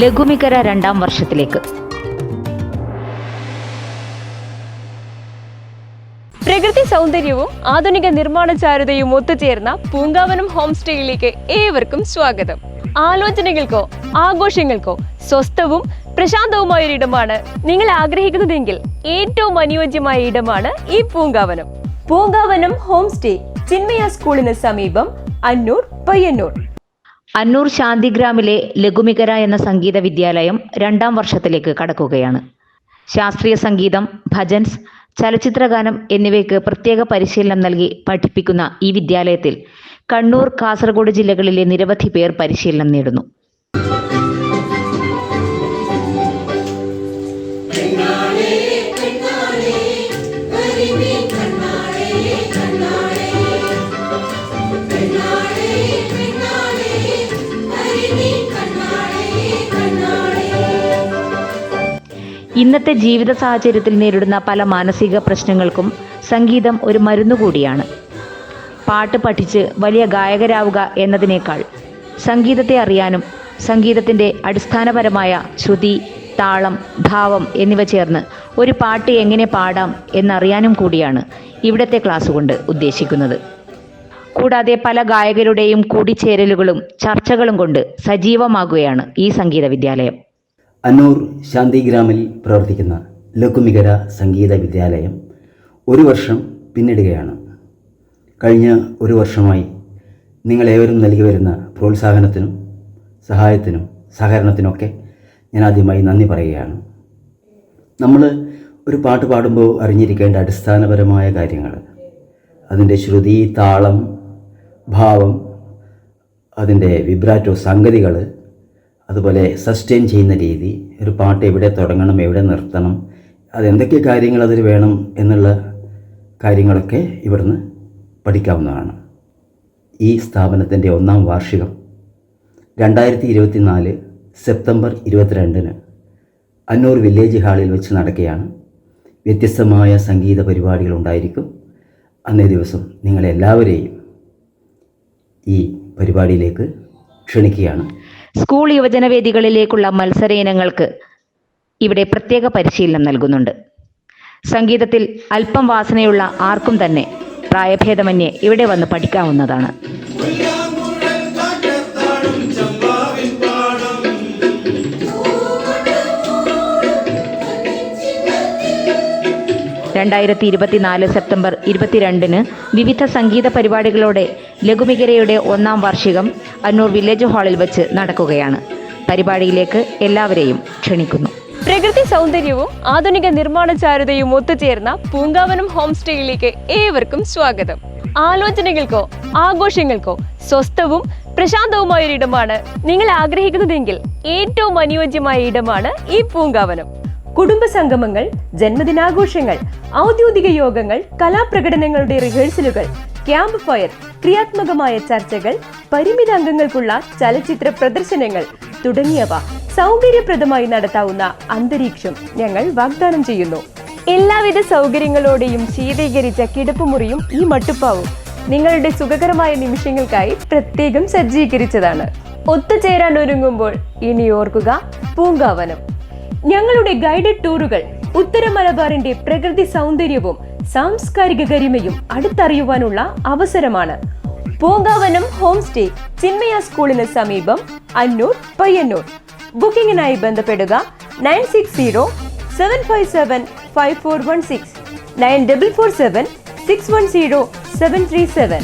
ലഘുമികര രണ്ടാം വർഷത്തിലേക്ക്. പ്രകൃതി സൗന്ദര്യവും ആധുനിക നിർമ്മാണ ചാരുതയും ഒത്തുചേർന്ന പൂങ്കാവനം ഹോം സ്റ്റേയിലേക്ക് ഏവർക്കും സ്വാഗതം. ആലോചനകൾക്കോ ആഘോഷങ്ങൾക്കോ സ്വസ്ഥവും പ്രശാന്തവുമായ ഒരു ഇടമാണ് നിങ്ങൾ ആഗ്രഹിക്കുന്നതെങ്കിൽ ഏറ്റവും അനുയോജ്യമായ ഇടമാണ് ഈ പൂങ്കാവനം. പൂങ്കാവനം ഹോം സ്റ്റേ ചിന്മയ സ്കൂളിന് സമീപം അന്നൂർ പയ്യന്നൂർ. അന്നൂർ ശാന്തിഗ്രാമിലെ ലഘുമികര എന്ന സംഗീത വിദ്യാലയം രണ്ടാം വർഷത്തിലേക്ക് കടക്കുകയാണ്. ശാസ്ത്രീയ സംഗീതം ഭജൻസ് ചലച്ചിത്രഗാനം എന്നിവയ്ക്ക് പ്രത്യേക പരിശീലനം നൽകി പഠിപ്പിക്കുന്ന ഈ വിദ്യാലയത്തിൽ കണ്ണൂർ കാസർഗോഡ് ജില്ലകളിലെ നിരവധി പേർ പരിശീലനം നേടുന്നു. ഇന്നത്തെ ജീവിത സാഹചര്യത്തിൽ നേരിടുന്ന പല മാനസിക പ്രശ്നങ്ങൾക്കും സംഗീതം ഒരു മരുന്നു കൂടിയാണ്. പാട്ട് പഠിച്ച് വലിയ ഗായകരാവുക എന്നതിനേക്കാൾ സംഗീതത്തെ അറിയാനും സംഗീതത്തിന്റെ അടിസ്ഥാനപരമായ ശ്രുതി താളം ഭാവം എന്നിവ ചേർന്ന് ഒരു പാട്ട് എങ്ങനെ പാടാം എന്നറിയാനും കൂടിയാണ് ഇവിടത്തെ ക്ലാസ് കൊണ്ട് ഉദ്ദേശിക്കുന്നത്. കൂടാതെ പല ഗായകരുടെയും കൂടിച്ചേരലുകളും ചർച്ചകളും കൊണ്ട് സജീവമാകുകയാണ് ഈ സംഗീത വിദ്യാലയം. അന്നൂർ ശാന്തിഗ്രാമിൽ പ്രവർത്തിക്കുന്ന ലഘുമികര സംഗീത വിദ്യാലയം ഒരു വർഷം പിന്നിടുകയാണ്. കഴിഞ്ഞ ഒരു വർഷമായി നിങ്ങളേവരും നൽകി വരുന്ന പ്രോത്സാഹനത്തിനും സഹായത്തിനും സഹകരണത്തിനൊക്കെ ഞാൻ ആദ്യമായി നന്ദി പറയുകയാണ്. നമ്മൾ ഒരു പാട്ട് പാടുമ്പോൾ അറിഞ്ഞിരിക്കേണ്ട അടിസ്ഥാനപരമായ കാര്യങ്ങൾ അതിന്റെ ശ്രുതി താളം ഭാവം അതിന്റെ വിബ്രാറ്റോ സംഗതികൾ അതുപോലെ സസ്റ്റെയിൻ ചെയ്യുന്ന രീതി ഒരു പാട്ട് എവിടെ തുടങ്ങണം എവിടെ നിർത്തണം അതെന്തൊക്കെ കാര്യങ്ങൾ അതിൽ വേണം എന്നുള്ള കാര്യങ്ങളൊക്കെ ഇവിടുന്ന് പഠിക്കാവുന്നതാണ്. ഈ സ്ഥാപനത്തിന്റെ ഒന്നാം വാർഷികം രണ്ടായിരത്തി ഇരുപത്തി നാല് സെപ്റ്റംബർ ഇരുപത്തിരണ്ടിന് അന്നൂർ വില്ലേജ് ഹാളിൽ വെച്ച് നടക്കുകയാണ്. വ്യത്യസ്തമായ സംഗീത പരിപാടികൾ ഉണ്ടായിരിക്കും. അന്നേ ദിവസം നിങ്ങളെല്ലാവരെയും ഈ പരിപാടിയിലേക്ക് ക്ഷണിക്കുകയാണ്. സ്കൂൾ യുവജന വേദികളിലേക്കുള്ള മത്സര ഇനങ്ങൾക്ക് ഇവിടെ പ്രത്യേക പരിശീലനം നൽകുന്നുണ്ട്. സംഗീതത്തിൽ അല്പം വാസനയുള്ള ആർക്കും തന്നെ പ്രായഭേദമന്യേ ഇവിടെ വന്ന് പഠിക്കാവുന്നതാണ്. രണ്ടായിരത്തി ഇരുപത്തിനാല് സെപ്റ്റംബർ ഇരുപത്തിരണ്ടിന് വിവിധ സംഗീത പരിപാടികളോടെ ലഘുമികരയുടെ ഒന്നാം വാർഷികം അന്നൂർ വില്ലേജ് ഹാളിൽ വെച്ച് നടക്കുകയാണ്. പരിപാടിയിലേക്ക് എല്ലാവരെയും ക്ഷണിക്കുന്നു. പ്രകൃതി സൗന്ദര്യവും ആധുനിക നിർമ്മാണ ചാരുതയും ഒത്തുചേർന്ന പൂങ്കാവനം ഹോം സ്റ്റേയിലേക്ക് ഏവർക്കും സ്വാഗതം. ആലോചനകൾക്കോ ആഘോഷങ്ങൾക്കോ സ്വസ്ഥവും പ്രശാന്തവുമായ ഒരു ഇടമാണ് നിങ്ങൾ ആഗ്രഹിക്കുന്നതെങ്കിൽ ഏറ്റവും അനുയോജ്യമായ ഇടമാണ് ഈ പൂങ്കാവനം. കുടുംബ സംഗമങ്ങൾ ജന്മദിനാഘോഷങ്ങൾ ഔദ്യോഗിക യോഗങ്ങൾ കലാപ്രകടനങ്ങളുടെ റിഹേഴ്സലുകൾ ക്യാമ്പ് ഫയർ ക്രിയാത്മകമായ ചർച്ചകൾ പരിമിത അംഗങ്ങൾക്കുള്ള ചലച്ചിത്ര പ്രദർശനങ്ങൾ തുടങ്ങിയവ സൗകര്യപ്രദമായി നടത്താവുന്ന അന്തരീക്ഷം ഞങ്ങൾ വാഗ്ദാനം ചെയ്യുന്നു. എല്ലാവിധ സൗകര്യങ്ങളോടെയും ശീതീകരിച്ച കിടപ്പുമുറിയും ഈ മട്ടുപ്പാവും നിങ്ങളുടെ സുഖകരമായ നിമിഷങ്ങൾക്കായി പ്രത്യേകം സജ്ജീകരിച്ചതാണ്. ഒത്തുചേരാൻ ഒരുങ്ങുമ്പോൾ ഇനി ഓർക്കുക പൂങ്കാവനം. ഞങ്ങളുടെ ഗൈഡഡ് ടൂറുകൾ ഉത്തര മലബാറിന്റെ പ്രകൃതി സൗന്ദര്യവും സാംസ്കാരിക ഗരിമയും അടുത്തറിയുവാനുള്ള അവസരമാണ്. പൂങ്കാവനം ഹോം സ്റ്റേ ചിന്മയ സ്കൂളിന് സമീപം അന്നൂർ പയ്യന്നൂർ. ബുക്കിംഗിനായി ബന്ധപ്പെടുക nine six zero seven five seven five four one six nine double four seven six one zero seven three seven.